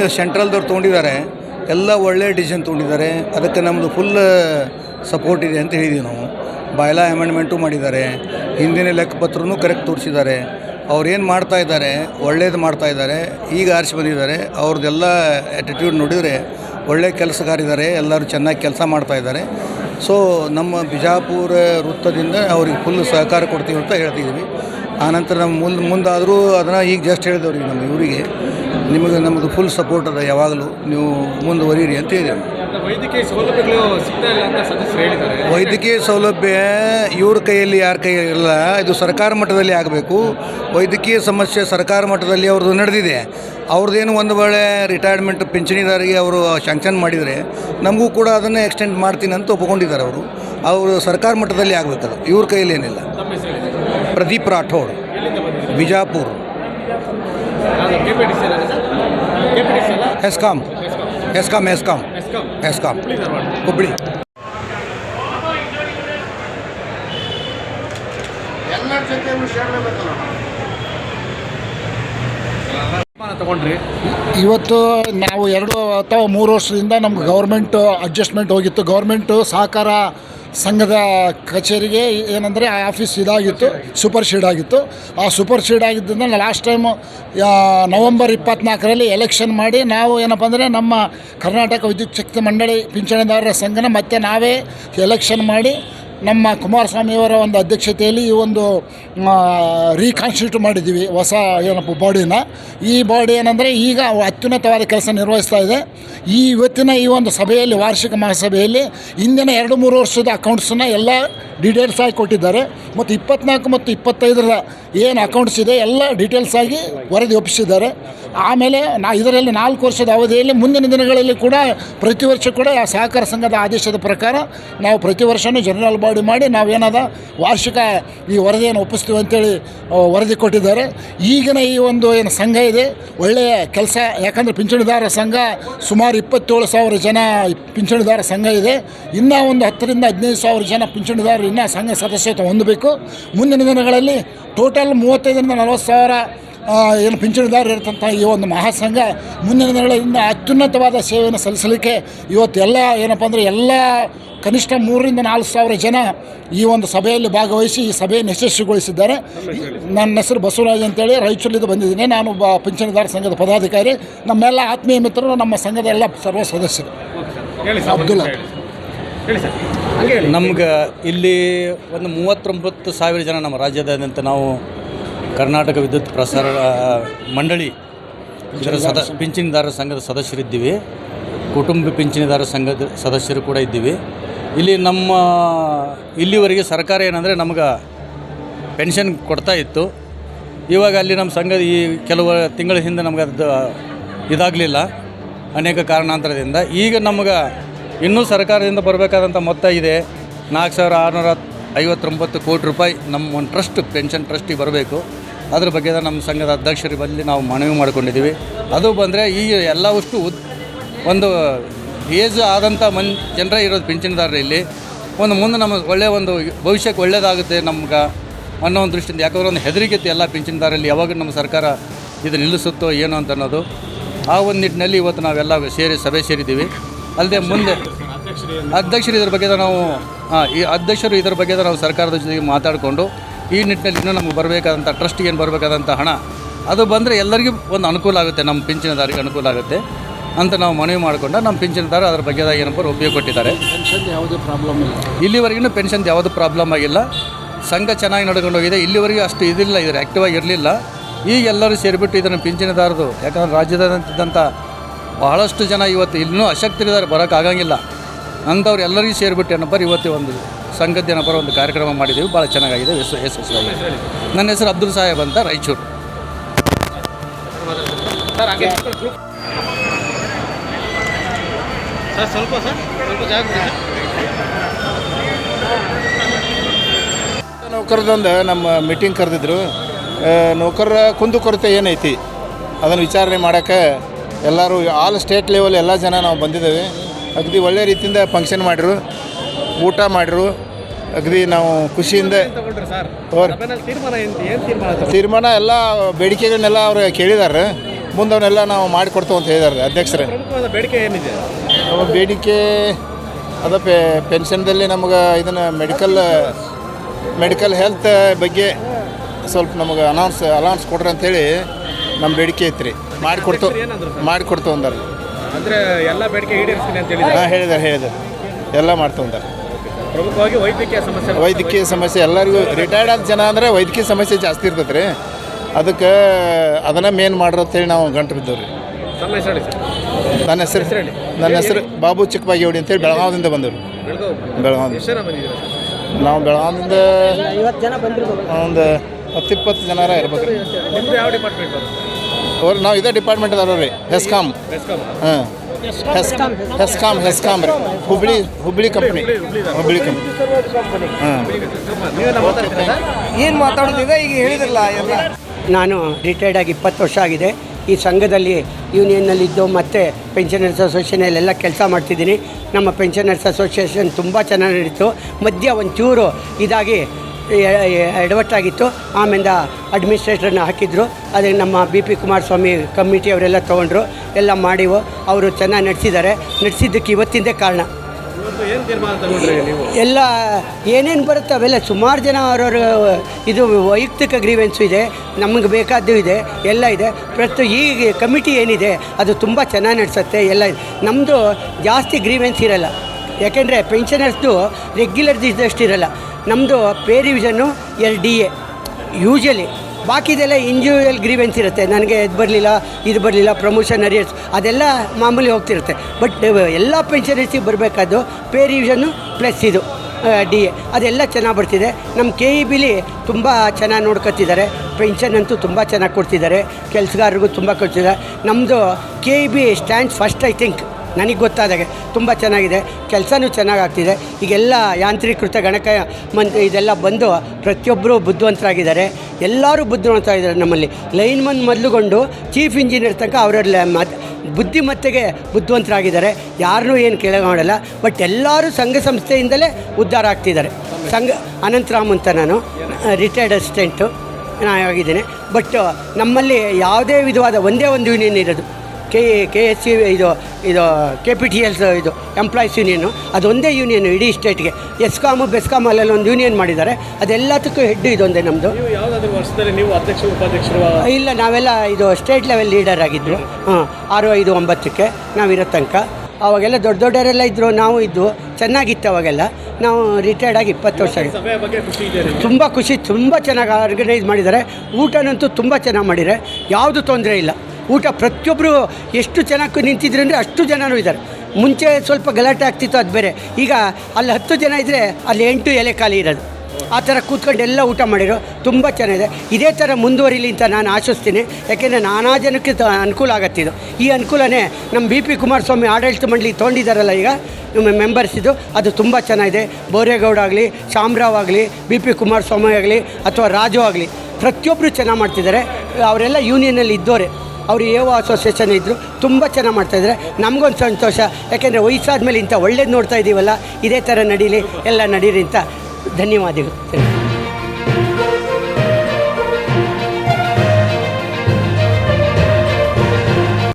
ಏನು ಸೆಂಟ್ರಲ್ದವ್ರು ತೊಗೊಂಡಿದ್ದಾರೆ. ಎಲ್ಲ ಒಳ್ಳೆ ಡಿಸಿಷನ್ ತೊಗೊಂಡಿದ್ದಾರೆ. ಅದಕ್ಕೆ ನಮ್ಮದು ಫುಲ್ ಸಪೋರ್ಟ್ ಇದೆ ಅಂತ ಹೇಳಿದ್ದೀವಿ ನಾವು. ಬಾಯ್ಲಾ ಅಮೆಂಡ್ಮೆಂಟು ಮಾಡಿದ್ದಾರೆ. ಹಿಂದಿನ ಲೆಕ್ಕಪತ್ರನೂ ಕರೆಕ್ಟ್ ತೋರಿಸಿದ್ದಾರೆ. ಅವ್ರೇನು ಮಾಡ್ತಾ ಇದ್ದಾರೆ? ಒಳ್ಳೇದು ಮಾಡ್ತಾ ಇದ್ದಾರೆ. ಈಗ ಆರಿಸಿ ಬಂದಿದ್ದಾರೆ. ಅವ್ರದ್ದೆಲ್ಲ ಆ್ಯಟಿಟ್ಯೂಡ್ ನೋಡಿದರೆ ಒಳ್ಳೆ ಕೆಲಸಗಾರಿದ್ದಾರೆ. ಎಲ್ಲರೂ ಚೆನ್ನಾಗಿ ಕೆಲಸ ಮಾಡ್ತಾ ಇದ್ದಾರೆ. ಸೊ ನಮ್ಮ ಬಿಜಾಪುರ ವೃತ್ತದಿಂದ ಅವ್ರಿಗೆ ಫುಲ್ ಸಹಕಾರ ಕೊಡ್ತೀವಿ ಅಂತ ಹೇಳ್ತಿದ್ದೀವಿ ಆನಂತರ ನಮ್ಮ ಮುಂದೆ, ಮುಂದಾದರೂ ಅದನ್ನು ಈಗ ಜಸ್ಟ್ ಹೇಳಿದವ್ರಿಗೆ ನಮ್ಮ ಇವರಿಗೆ. ನಿಮಗೆ ನಮ್ಮದು ಫುಲ್ ಸಪೋರ್ಟ್ ಅದ ಯಾವಾಗಲೂ ನೀವು ಮುಂದುವರಿಯಿರಿ ಅಂತ ಹೇಳಿದೆ. ವೈದ್ಯಕೀಯ ಸೌಲಭ್ಯಗಳು ಸಿಗ್ತಾ ಇಲ್ಲ ಅಂತ ಸದಸ್ಯರು ಹೇಳಿದ್ದಾರೆ. ವೈದ್ಯಕೀಯ ಸೌಲಭ್ಯ ಇವ್ರ ಕೈಯಲ್ಲಿ ಯಾರ ಕೈಯಲ್ಲಿ ಇಲ್ಲ. ಇದು ಸರ್ಕಾರ ಮಟ್ಟದಲ್ಲಿ ಆಗಬೇಕು. ವೈದ್ಯಕೀಯ ಸಮಸ್ಯೆ ಸರ್ಕಾರ ಮಟ್ಟದಲ್ಲಿ ಅವ್ರದ್ದು ನಡೆದಿದೆ. ಅವ್ರದ್ದೇನು ಒಂದು ವೇಳೆ ರಿಟೈರ್ಮೆಂಟ್ ಪಿಂಚಣಿದಾರಿಗೆ ಅವರು ಶಾಂಕ್ಷನ್ ಮಾಡಿದರೆ ನಮಗೂ ಕೂಡ ಅದನ್ನು ಎಕ್ಸ್ಟೆಂಡ್ ಮಾಡ್ತೀನಿ ಅಂತ ಒಪ್ಕೊಂಡಿದ್ದಾರೆ ಅವರು. ಅವರು ಸರ್ಕಾರ ಮಟ್ಟದಲ್ಲಿ ಆಗಬೇಕದು. ಇವ್ರ ಕೈಯಲ್ಲಿ ಏನಿಲ್ಲ. ಪ್ರದೀಪ್ ರಾಠೋಡ್ ಬಿಜಾಪುರ್ ಯಾವುದು ಕೆ ಪಿ ಡಿ ಸಿ ಅಲ್ಲ sir K P D C ಅಲ್ಲ ESCOM ESCOM ESCOM ESCOM ESCOM Hubli ತಗೊಂಡ್ರಿ. ಇವತ್ತು ನಾವು ಎರಡು ಅಥವಾ ಮೂರು ವರ್ಷದಿಂದ ನಮ್ಗೆ ಗೌರ್ಮೆಂಟ್ ಅಡ್ಜಸ್ಟ್ಮೆಂಟ್ ಹೋಗಿತ್ತು. ಗೌರ್ಮೆಂಟು ಸಹಕಾರ ಸಂಘದ ಕಚೇರಿಗೆ ಏನಂದರೆ ಆ ಆಫೀಸ್ ಇದಾಗಿತ್ತು ಸೂಪರ್ ಶೀಡ್ ಆಗಿತ್ತು. ಆ ಸೂಪರ್ ಶೀಡ್ ಆಗಿದ್ದರಿಂದ ಲಾಸ್ಟ್ ಟೈಮು ನವಂಬರ್ ಇಪ್ಪತ್ನಾಲ್ಕರಲ್ಲಿ ಎಲೆಕ್ಷನ್ ಮಾಡಿ ನಾವು ಏನಪ್ಪ ಅಂದರೆ ನಮ್ಮ ಕರ್ನಾಟಕ ವಿದ್ಯುತ್ ಶಕ್ತಿ ಮಂಡಳಿ ಪಿಂಚಣಿದಾರರ ಸಂಘನ ಮತ್ತೆ ನಾವೇ ಎಲೆಕ್ಷನ್ ಮಾಡಿ ನಮ್ಮ ಕುಮಾರಸ್ವಾಮಿಯವರ ಒಂದು ಅಧ್ಯಕ್ಷತೆಯಲ್ಲಿ ಈ ಒಂದು ರೀಕಾನ್ಸ್ಟಿಟ್ಯೂಟ್ ಮಾಡಿದ್ದೀವಿ ಹೊಸ ಏನಪ್ಪ ಬಾಡಿನ. ಈ ಬಾಡಿ ಏನಂದರೆ ಈಗ ಅತ್ಯುನ್ನತವಾದ ಕೆಲಸ ನಿರ್ವಹಿಸ್ತಾ ಇದೆ. ಈ ಇವತ್ತಿನ ಈ ಒಂದು ಸಭೆಯಲ್ಲಿ, ವಾರ್ಷಿಕ ಮಹಾಸಭೆಯಲ್ಲಿ ಹಿಂದಿನ ಎರಡು ಮೂರು ವರ್ಷದ ಅಕೌಂಟ್ಸನ್ನು ಎಲ್ಲ ಡೀಟೇಲ್ಸ್ ಆಗಿ ಕೊಟ್ಟಿದ್ದಾರೆ. ಮತ್ತು ಇಪ್ಪತ್ನಾಲ್ಕು ಮತ್ತು ಇಪ್ಪತ್ತೈದರ ಏನು ಅಕೌಂಟ್ಸ್ ಇದೆ, ಎಲ್ಲ ಡೀಟೇಲ್ಸ್ ಆಗಿ ವರದಿ ಒಪ್ಪಿಸಿದ್ದಾರೆ. ಆಮೇಲೆ ನಾ ಇದರಲ್ಲಿ ನಾಲ್ಕು ವರ್ಷದ ಅವಧಿಯಲ್ಲಿ ಮುಂದಿನ ದಿನಗಳಲ್ಲಿ ಕೂಡ ಪ್ರತಿ ವರ್ಷ ಕೂಡ ಸಹಕಾರ ಸಂಘದ ಆದೇಶದ ಪ್ರಕಾರ ನಾವು ಪ್ರತಿ ವರ್ಷವೂ ಜನರಲ್ ಮಾಡಿ ನಾವೇನದ ವಾರ್ಷಿಕ ಈ ವರದಿಯನ್ನು ಒಪ್ಪಿಸ್ತೀವಿ ಅಂತೇಳಿ ವರದಿ ಕೊಟ್ಟಿದ್ದಾರೆ. ಈಗಿನ ಈ ಒಂದು ಏನು ಸಂಘ ಇದೆ, ಒಳ್ಳೆಯ ಕೆಲಸ, ಯಾಕಂದರೆ ಪಿಂಚಣಿದಾರರ ಸಂಘ ಸುಮಾರು ಇಪ್ಪತ್ತೇಳು ಸಾವಿರ ಜನ ಪಿಂಚಣಿದಾರ ಸಂಘ ಇದೆ. ಇನ್ನೂ ಒಂದು ಹತ್ತರಿಂದ ಹದಿನೈದು ಸಾವಿರ ಜನ ಪಿಂಚಣಿದಾರರು ಇನ್ನೂ ಸಂಘ ಸದಸ್ಯತ್ವ ಹೊಂದಬೇಕು. ಮುಂದಿನ ದಿನಗಳಲ್ಲಿ ಟೋಟಲ್ ಮೂವತ್ತೈದರಿಂದ ನಲವತ್ತು ಸಾವಿರ ಏನು ಪಿಂಚಣಿದಾರರು ಇರ್ತಂಥ ಈ ಒಂದು ಮಹಾಸಂಘ ಮುಂದಿನ ದಿನಗಳಿಂದ ಅತ್ಯುನ್ನತವಾದ ಸೇವೆಯನ್ನು ಸಲ್ಲಿಸಲಿಕ್ಕೆ ಇವತ್ತು ಎಲ್ಲ ಏನಪ್ಪ ಅಂದರೆ ಎಲ್ಲ ಕನಿಷ್ಠ ಮೂರರಿಂದ ನಾಲ್ಕು ಸಾವಿರ ಜನ ಈ ಒಂದು ಸಭೆಯಲ್ಲಿ ಭಾಗವಹಿಸಿ ಈ ಸಭೆಯನ್ನು ಯಶಸ್ವಿಗೊಳಿಸಿದ್ದಾರೆ. ನನ್ನ ಹೆಸರು ಬಸವರಾಜ್ ಅಂತೇಳಿ ರಾಯಚೂರಿನಿಂದ ಬಂದಿದ್ದೀನಿ. ನಾನು ಬ ಪಿಂಚಣಿದಾರ ಸಂಘದ ಪದಾಧಿಕಾರಿ. ನಮ್ಮೆಲ್ಲ ಆತ್ಮೀಯ ಮಿತ್ರರು ನಮ್ಮ ಸಂಘದ ಎಲ್ಲ ಸರ್ವ ಸದಸ್ಯರು. ಹೇಳಿ ಸರ್ ಅಬ್ದುಲ್ಲಾ. ಹೇಳಿ ಸರ್. ಹಂಗೆ ಹೇಳಿ. ನಮ್ಗೆ ಇಲ್ಲಿ ಒಂದು ಮೂವತ್ತೊಂಬತ್ತು ಸಾವಿರ ಜನ ನಮ್ಮ ರಾಜ್ಯದಾದ್ಯಂತ ನಾವು ಕರ್ನಾಟಕ ವಿದ್ಯುತ್ ಪ್ರಸಾರ ಮಂಡಳಿ ಇದರ ಸದ ಪಿಂಚಣಿದಾರರ ಸಂಘದ ಸದಸ್ಯರಿದ್ದೀವಿ. ಕುಟುಂಬ ಪಿಂಚಣಿದಾರ ಸಂಘದ ಸದಸ್ಯರು ಕೂಡ ಇದ್ದೀವಿ. ಇಲ್ಲಿ ನಮ್ಮ ಇಲ್ಲಿವರೆಗೆ ಸರ್ಕಾರ ಏನಂದರೆ ನಮ್ಗೆ ಪೆನ್ಷನ್ ಕೊಡ್ತಾ ಇತ್ತು. ಇವಾಗ ಅಲ್ಲಿ ನಮ್ಮ ಸಂಘದ ಈ ಕೆಲವು ತಿಂಗಳ ಹಿಂದೆ ನಮ್ಗೆ ಅದು ಇದಾಗಲಿಲ್ಲ. ಅನೇಕ ಕಾರಣಾಂತರದಿಂದ. ಈಗ ನಮ್ಗೆ ಇನ್ನೂ ಸರ್ಕಾರದಿಂದ ಬರಬೇಕಾದಂಥ ಮೊತ್ತ ಇದೆ. ನಾಲ್ಕು ಸಾವಿರ ಆರುನೂರ ಐವತ್ತೊಂಬತ್ತು ಕೋಟಿ ರೂಪಾಯಿ ನಮ್ಮ ಒಂದು ಟ್ರಸ್ಟ್ ಪೆನ್ಷನ್ ಟ್ರಸ್ಟಿಗೆ ಬರಬೇಕು. ಅದ್ರ ಬಗ್ಗೆ ನಮ್ಮ ಸಂಘದ ಅಧ್ಯಕ್ಷರ ಬಂದು ನಾವು ಮನವಿ ಮಾಡ್ಕೊಂಡಿದ್ದೀವಿ. ಅದು ಬಂದರೆ ಈ ಎಲ್ಲವಷ್ಟು ಒಂದು ಏಜ್ ಆದಂಥ ಮನ್, ಜನರೇ ಇರೋದು ಪಿಂಚಣಿದಾರರು ಇಲ್ಲಿ. ಒಂದು ಮುಂದೆ ನಮ್ಮ ಒಳ್ಳೆಯ ಒಂದು ಭವಿಷ್ಯಕ್ಕೆ ಒಳ್ಳೆಯದಾಗುತ್ತೆ ನಮ್ಗೆ ಅನ್ನೋ ಒಂದು ದೃಷ್ಟಿಯಿಂದ. ಯಾಕಂದ್ರೆ ಒಂದು ಹೆದರಿಕೆ ಎಲ್ಲ ಪಿಂಚಣಿದಾರಲ್ಲಿ ಯಾವಾಗ ನಮ್ಮ ಸರ್ಕಾರ ಇದು ನಿಲ್ಲಿಸುತ್ತೋ ಏನು ಅಂತ ಅನ್ನೋದು. ಆ ಒಂದು ನಿಟ್ಟಿನಲ್ಲಿ ಇವತ್ತು ನಾವೆಲ್ಲ ಸೇರಿ, ಸಭೆ ಸೇರಿದ್ದೀವಿ. ಅಲ್ಲದೆ ಮುಂದೆ ಅಧ್ಯಕ್ಷರು ಇದರ ಬಗ್ಗೆ ನಾವು ಹಾಂ ಈ ಅಧ್ಯಕ್ಷರು ಇದರ ಬಗ್ಗೆ ನಾವು ಸರ್ಕಾರದ ಜೊತೆಗೆ ಮಾತಾಡಿಕೊಂಡು ಈ ನಿಟ್ಟಿನಲ್ಲಿ ಇನ್ನೂ ನಮಗೆ ಬರಬೇಕಾದಂಥ ಟ್ರಸ್ಟ್ ಏನು ಬರಬೇಕಾದಂಥ ಹಣ ಅದು ಬಂದರೆ ಎಲ್ಲರಿಗೂ ಒಂದು ಅನುಕೂಲ ಆಗುತ್ತೆ ನಮ್ಮ ಪಿಂಚಣಿದಾರಿಗೆ ಅನುಕೂಲ ಆಗುತ್ತೆ ಅಂತ ನಾವು ಮನವಿ ಮಾಡಿಕೊಂಡು ನಮ್ಮ ಪಿಂಚಣಿದಾರ ಅದ್ರ ಬಗ್ಗೆ ಏನಪ್ಪ ಒಪ್ಪಿಗೆ ಕೊಟ್ಟಿದ್ದಾರೆ. ಪೆನ್ಷನ್ ಯಾವುದೇ ಪ್ರಾಬ್ಲಮ್ ಇಲ್ಲ? ಇಲ್ಲಿವರೆಗೂ ಪೆನ್ಷನ್ ಯಾವುದೂ ಪ್ರಾಬ್ಲಮ್ ಆಗಿಲ್ಲ. ಸಂಘ ಚೆನ್ನಾಗಿ ನಡ್ಕೊಂಡು ಹೋಗಿದೆ. ಇಲ್ಲಿವರೆಗೂ ಅಷ್ಟು ಇದಿಲ್ಲ ಇದ್ರ ಆ್ಯಕ್ಟಿವ್ ಆಗಿ ಇರಲಿಲ್ಲ. ಈಗ ಎಲ್ಲರೂ ಸೇರಿಬಿಟ್ಟು ಇದನ್ನು ಪಿಂಚಣಿದಾರದು ಯಾಕಂದ್ರೆ ರಾಜ್ಯದಂತಿದ್ದಂಥ ಬಹಳಷ್ಟು ಜನ ಇವತ್ತು ಇನ್ನೂ ಅಶಕ್ತರಿದ್ದಾರೆ ಬರೋಕ್ಕಾಗಂಗಿಲ್ಲ. ಅಂಥವ್ರು ಎಲ್ಲರಿಗೂ ಸೇರಿಬಿಟ್ಟು ಏನಪ್ಪ ಇವತ್ತೇ ಒಂದು ಸಂಘದ ಏನಪ್ಪ ಒಂದು ಕಾರ್ಯಕ್ರಮ ಮಾಡಿದ್ದೀವಿ. ಭಾಳ ಚೆನ್ನಾಗಿದೆ ಎಸ್ ಯಶಸ್ವಿಯಾಗಿದೆ ನನ್ನ ಹೆಸರು ಅಬ್ದುಲ್ ಸಾಹೇಬ್ ಅಂತ ರಾಯಚೂರು. ಸರ್ ಹಂಗೆ ಗ್ರೂಪ್ ಸರ್ ಸ್ವಲ್ಪ ಸರ್ ಸ್ವಲ್ಪ ಜಾಗ ಬಿಡಿ ನೌಕರದೊಂದು ನಮ್ಮ ಮೀಟಿಂಗ್ ಕರೆದಿದ್ರು. ನೌಕರರ ಕುಂದು ಕೊರತೆ ಏನೈತಿ? ಅದನ್ನು ವಿಚಾರಣೆ ಮಾಡೋಕ್ಕೆ ಎಲ್ಲರೂ ಆಲ್ ಸ್ಟೇಟ್ ಲೆವೆಲ್ ಎಲ್ಲ ಜನ ನಾವು ಬಂದಿದ್ದೇವೆ. ಅಗದಿ ಒಳ್ಳೆ ರೀತಿಯಿಂದ ಫಂಕ್ಷನ್ ಮಾಡಿರು. ಊಟ ಮಾಡಿರು. ಅಗದಿ ನಾವು ಖುಷಿಯಿಂದ ತೀರ್ಮಾನ ಎಲ್ಲ ಬೇಡಿಕೆಗಳನ್ನೆಲ್ಲ ಅವ್ರು ಕೇಳಿದ್ದಾರೆ ಮುಂದವನ್ನೆಲ್ಲ ನಾವು ಮಾಡಿಕೊಡ್ತೇವೆ ಅಂತ ಹೇಳಿದ್ದಾರೆ ಅಧ್ಯಕ್ಷರೇ. ಬೇಡಿಕೆ ಏನಿದೆ? ಬೇಡಿಕೆ ಅದ ಪೆ ಪೆನ್ಷನ್ದಲ್ಲಿ ನಮಗೆ ಇದನ್ನು ಮೆಡಿಕಲ್ ಮೆಡಿಕಲ್ ಹೆಲ್ತ್ ಬಗ್ಗೆ ಸ್ವಲ್ಪ ನಮಗೆ ಅನೌನ್ಸ್ ಅಲೌನ್ಸ್ ಕೊಡ್ರಿ ಅಂತೇಳಿ ನಮ್ಮ ಬೇಡಿಕೆ ಐತ್ರಿ. ಮಾಡಿಕೊಡ್ತು ಮಾಡಿಕೊಡ್ತು ಅಂದಾರೆ. ಅಂದ್ರೆ ಎಲ್ಲ ಬೇಡಿಕೆ ಈಡೇರಿಸ್ತೀನಿ ಅಂತ ಹೇಳಿದ್ರೆ? ಹಾಂ ಹೇಳಿದಾರೆ ಹೇಳಿದಾರೆ ಎಲ್ಲ ಮಾಡ್ತಾ ಪ್ರಮುಖವಾಗಿ ವೈದ್ಯಕೀಯ ಸಮಸ್ಯೆ ವೈದ್ಯಕೀಯ ಸಮಸ್ಯೆ ಎಲ್ಲರಿಗೂ ರಿಟೈರ್ಡ್ ಆದ ಜನ ಅಂದ್ರೆ ವೈದ್ಯಕೀಯ ಸಮಸ್ಯೆ ಜಾಸ್ತಿ ಇರ್ತೈತ್ರಿ. ರೀ ಅದಕ್ಕೆ ಅದನ್ನು ಮೇನ್ ಮಾಡ್ರಿ ಅಂತೇಳಿ ನಾವು ಗಂಟು ತಮ್ಮ ಹೆಸರು ಹೇಳಿ ಸರ್. ನನ್ನ ಹೆಸರು ಹೇಳಿ. ನನ್ನ ಹೆಸರು ಬಾಬು ಚಿಕ್ಕಬಾಗೇವಡಿ ಅಂತೇಳಿ ಬೆಳಗಾವದಿಂದ ಬಂದರು ಬೆಳಗಾವಿ. ಬೆಳಗಾವಿ. ಎಷ್ಟು ಜನ ಬಂದಿದ್ದೀರಾ ನಾವು ಬೆಳಗಾವಿಂದ ಒಂದು ಹತ್ತಿಪ್ಪತ್ತು ಜನರ ಇರ್ಬೇಕು. ರೀ ನಿಮ್ದು ಯಾವ ಡಿಪಾರ್ಟ್ಮೆಂಟ್ ಅವ್ರು ನಾವು ಇದೇ ಡಿಪಾರ್ಟ್ಮೆಂಟ್ ಅದಾರ ರೀ ಹೆಸ್ಕಾಮ್ ಹಾಂ. ಹೆಸ್ಕಾಮ್ ಹೆಸ್ಕಾಮ್ ಹೆಸ್ಕಾಮ್ ರೀ. ಹುಬ್ಳಿ ಹುಬ್ಳಿ ಕಂಪ್ನಿ ಹುಬ್ಳಿ ಕಂಪ್ನಿ ಹಾಂ. ಏನು ಮಾತಾಡೋದಿದೆ ಈಗ ಹೇಳಿದ್ರಲ್ಲ ಎಲ್ಲ. ನಾನು ರಿಟೈರ್ಡ್ ಆಗಿ ಇಪ್ಪತ್ತು ವರ್ಷ ಆಗಿದೆ. ಈ ಸಂಘದಲ್ಲಿ ಯೂನಿಯನ್ನಲ್ಲಿದ್ದು ಮತ್ತು ಪೆನ್ಷನರ್ಸ್ ಅಸೋಸಿಯೇಷನಲ್ಲೆಲ್ಲ ಕೆಲಸ ಮಾಡ್ತಿದ್ದೀನಿ. ನಮ್ಮ ಪೆನ್ಷನರ್ಸ್ ಅಸೋಸಿಯೇಷನ್ ತುಂಬ ಚೆನ್ನಾಗಿ ನಡೀತು. ಮಧ್ಯ ಒಂಚೂರು ಇದಾಗಿ ಎಡವಟ್ಟಾಗಿತ್ತು ಆಮೇಲೆ ಅಡ್ಮಿನಿಸ್ಟ್ರೇಟರ್ನ ಹಾಕಿದ್ರು. ಅದೇ ನಮ್ಮ ಬಿ ಪಿ ಕುಮಾರಸ್ವಾಮಿ ಕಮಿಟಿ ಅವರೆಲ್ಲ ತೊಗೊಂಡ್ರು. ಎಲ್ಲ ಮಾಡಿವು. ಅವರು ಚೆನ್ನಾಗಿ ನಡೆಸಿದ್ದಾರೆ. ನಡೆಸಿದ್ದಕ್ಕೆ ಇವತ್ತಿಂದೇ ಕಾರಣ. ಎಲ್ಲ ಏನೇನು ಬರುತ್ತೆ ಅವೆಲ್ಲ ಸುಮಾರು ಜನ ಅವರವ್ರ ಇದು ವೈಯಕ್ತಿಕ ಗ್ರೀವೆನ್ಸು ಇದೆ. ನಮಗೆ ಬೇಕಾದ್ದು ಇದೆ. ಎಲ್ಲ ಇದೆ. ಪ್ರತಿ ಈ ಕಮಿಟಿ ಏನಿದೆ ಅದು ತುಂಬ ಚೆನ್ನಾಗಿ ನಡೆಸುತ್ತೆ. ಎಲ್ಲ ಇದೆ. ನಮ್ಮದು ಜಾಸ್ತಿ ಗ್ರೀವೆನ್ಸ್ ಇರಲ್ಲ. ಯಾಕೆಂದರೆ ಪೆನ್ಷನರ್ಸ್ದು ರೆಗ್ಯುಲರ್ ಇದ್ದಷ್ಟು ಇರಲ್ಲ. ನಮ್ಮದು pay revision L D A, usually. ಬಾಕಿದೆಲ್ಲ individual grievance ಇರುತ್ತೆ. ನನಗೆ ಇದು ಬರಲಿಲ್ಲ ಇದು ಬರಲಿಲ್ಲ, ಪ್ರಮೋಷನ್ ಅರಿಯರ್ಸ್ ಅದೆಲ್ಲ ಮಾಮೂಲಿ ಹೋಗ್ತಿರುತ್ತೆ. ಬಟ್ ಎಲ್ಲ ಪೆನ್ಷನರ್ಸಿಗೆ ಬರಬೇಕಾದ್ದು ಪೇ ರಿವಿಷನ್ನು ಪ್ಲಸ್ ಇದು ಡಿ ಎ. ಅದೆಲ್ಲ ಚೆನ್ನಾಗಿ ಬರ್ತಿದೆ. ನಮ್ಮ ಕೆ ಇ ಬಿಲಿ ತುಂಬ ಚೆನ್ನಾಗಿ ನೋಡ್ಕೊತಿದ್ದಾರೆ. ಪೆನ್ಷನ್ ಅಂತೂ ತುಂಬ ಚೆನ್ನಾಗಿ ಕೊಡ್ತಿದ್ದಾರೆ. ಕೆಲಸಗಾರರಿಗೂ ತುಂಬ ಕೊಡ್ತಿದ್ದಾರೆ. ನಮ್ಮದು K E B stands first I think ನನಗೆ ಗೊತ್ತಾದಾಗೆ ತುಂಬ ಚೆನ್ನಾಗಿದೆ, ಕೆಲಸನೂ ಚೆನ್ನಾಗಿ ಆಗ್ತಿದೆ ಈಗೆಲ್ಲ ಯಾಂತ್ರೀಕೃತ ಗಣಕ ಮಂತ್ ಇದೆಲ್ಲ ಬಂದು ಪ್ರತಿಯೊಬ್ಬರು ಬುದ್ಧಿವಂತರಾಗಿದ್ದಾರೆ. ಎಲ್ಲರೂ ಬುದ್ಧಿವಂತರಾಗಿದ್ದಾರೆ ನಮ್ಮಲ್ಲಿ. ಲೈನ್ ಮನ್ ಮೊದಲುಗೊಂಡು ಚೀಫ್ ಇಂಜಿನಿಯರ್ ತನಕ ಅವರಲ್ಲಿ ಬುದ್ಧಿಮತ್ತೆಗೆ ಬುದ್ಧಿವಂತರಾಗಿದ್ದಾರೆ. ಯಾರನ್ನೂ ಏನು ಕೇಳೋ ಮಾಡಲ್ಲ ಬಟ್ ಎಲ್ಲರೂ ಸಂಘ ಸಂಸ್ಥೆಯಿಂದಲೇ ಉದ್ಧಾರ ಆಗ್ತಿದ್ದಾರೆ. ಸಂಘ, ಅನಂತರಾಮ್ ಅಂತ ನಾನು, ರಿಟೈರ್ಡ್ ಅಸಿಸ್ಟೆಂಟು, ನಾನು ಆಗಿದ್ದೀನಿ. ಬಟ್ ನಮ್ಮಲ್ಲಿ ಯಾವುದೇ ವಿಧವಾದ, ಒಂದೇ ಒಂದು ಯೂನಿಯನ್ ಇರೋದು. ಕೆ ಕೆ ಎಸ್ ಸಿ ಇದು ಇದು ಕೆ ಪಿ ಟಿ ಎಲ್ಸ್ ಇದು ಎಂಪ್ಲಾಯೀಸ್ ಯೂನಿಯನು ಅದೊಂದೇ ಯೂನಿಯನ್ ಇಡೀ ಸ್ಟೇಟ್ಗೆ ಎಸ್ಕಾಮು ಬೆಸ್ಕಾಮ್ ಅಲ್ಲೆಲ್ಲ ಒಂದು ಯೂನಿಯನ್ ಮಾಡಿದ್ದಾರೆ. ಅದೆಲ್ಲದಕ್ಕೂ ಹೆಡ್ ಇದೊಂದೇ ನಮ್ಮದು ವರ್ಷದಲ್ಲಿ ನೀವು ಅಧ್ಯಕ್ಷರು ಉಪಾಧ್ಯಕ್ಷರು ಇಲ್ಲ ನಾವೆಲ್ಲ ಇದು ಸ್ಟೇಟ್ ಲೆವೆಲ್ ಲೀಡರ್ ಆಗಿದ್ದರು ಹಾಂ ಆರು ಐದು ಒಂಬತ್ತಕ್ಕೆ ನಾವಿರೋ ತನಕ. ಅವಾಗೆಲ್ಲ ದೊಡ್ಡ ದೊಡ್ಡವರೆಲ್ಲ ಇದ್ದರು ನಾವು ಇದ್ದು ಚೆನ್ನಾಗಿತ್ತು ಅವಾಗೆಲ್ಲ. ನಾವು ರಿಟೈರ್ಡ್ ಆಗಿ ಇಪ್ಪತ್ತು ವರ್ಷ ಆಗಿದೆ ತುಂಬ ಖುಷಿ ತುಂಬ ಚೆನ್ನಾಗಿ ಆರ್ಗನೈಸ್ ಮಾಡಿದ್ದಾರೆ. ಊಟನಂತೂ ತುಂಬ ಚೆನ್ನಾಗಿ ಮಾಡಿದರೆ ಯಾವುದು ತೊಂದರೆ ಇಲ್ಲ. ಊಟ ಪ್ರತಿಯೊಬ್ಬರು ಎಷ್ಟು ಚೆನ್ನಾಗಿ ನಿಂತಿದ್ರು ಅಂದರೆ ಅಷ್ಟು ಜನರು ಇದ್ದಾರೆ. ಮುಂಚೆ ಸ್ವಲ್ಪ ಗಲಾಟೆ ಆಗ್ತಿತ್ತು, ಅದು ಬೇರೆ. ಈಗ ಅಲ್ಲಿ ಹತ್ತು ಜನ ಇದ್ದರೆ ಅಲ್ಲಿ ಎಂಟು ಎಲೆ ಖಾಲಿ ಇರೋದು. ಆ ಥರ ಕೂತ್ಕೊಂಡು ಎಲ್ಲ ಊಟ ಮಾಡಿರೋ ತುಂಬ ಚೆನ್ನಾಗಿದೆ. ಇದೇ ಥರ ಮುಂದುವರಿಲಿ ಅಂತ ನಾನು ಆಶಿಸ್ತೀನಿ. ಯಾಕೆಂದರೆ ನಾನಾ ಜನಕ್ಕೆ ಅನುಕೂಲ ಇದು ಈ ಅನುಕೂಲನೇ ನಮ್ಮ ಬಿ ಪಿ ಕುಮಾರಸ್ವಾಮಿ ಆಡಳಿತ ಮಂಡಳಿ ತೊಗೊಂಡಿದ್ದಾರಲ್ಲ ಈಗ, ನಮ್ಮ ಮೆಂಬರ್ಸ್ ಇದು. ಅದು ತುಂಬ ಚೆನ್ನಾಗಿದೆ. ಬೋರೇಗೌಡ ಆಗಲಿ, ಶಾಮರಾವ್ ಆಗಲಿ, ಬಿ ಪಿ ಕುಮಾರಸ್ವಾಮಿ ಆಗಲಿ, ಅಥವಾ ರಾಜು ಆಗಲಿ ಪ್ರತಿಯೊಬ್ಬರು ಚೆನ್ನಾಗಿ ಮಾಡ್ತಿದ್ದಾರೆ. ಅವರೆಲ್ಲ ಯೂನಿಯನಲ್ಲಿ ಇದ್ದೋರೆ ಅವರು ಒ ಅಸೋಸಿಯೇಷನ್ ಇದ್ದರು ತುಂಬ ಚೆನ್ನಾಗಿ ಮಾಡ್ತಾಯಿದ್ರೆ ನಮಗೊಂದು ಸಂತೋಷ. ಯಾಕೆಂದರೆ ವಯಸ್ಸಾದ ಮೇಲೆ ಇಂಥ ಒಳ್ಳೇದು ನೋಡ್ತಾ ಇದ್ದೀವಲ್ಲ ಇದೇ ಥರ ನಡೀಲಿ, ಎಲ್ಲ ನಡೀರಿ ಅಂತ ಧನ್ಯವಾದಗಳು.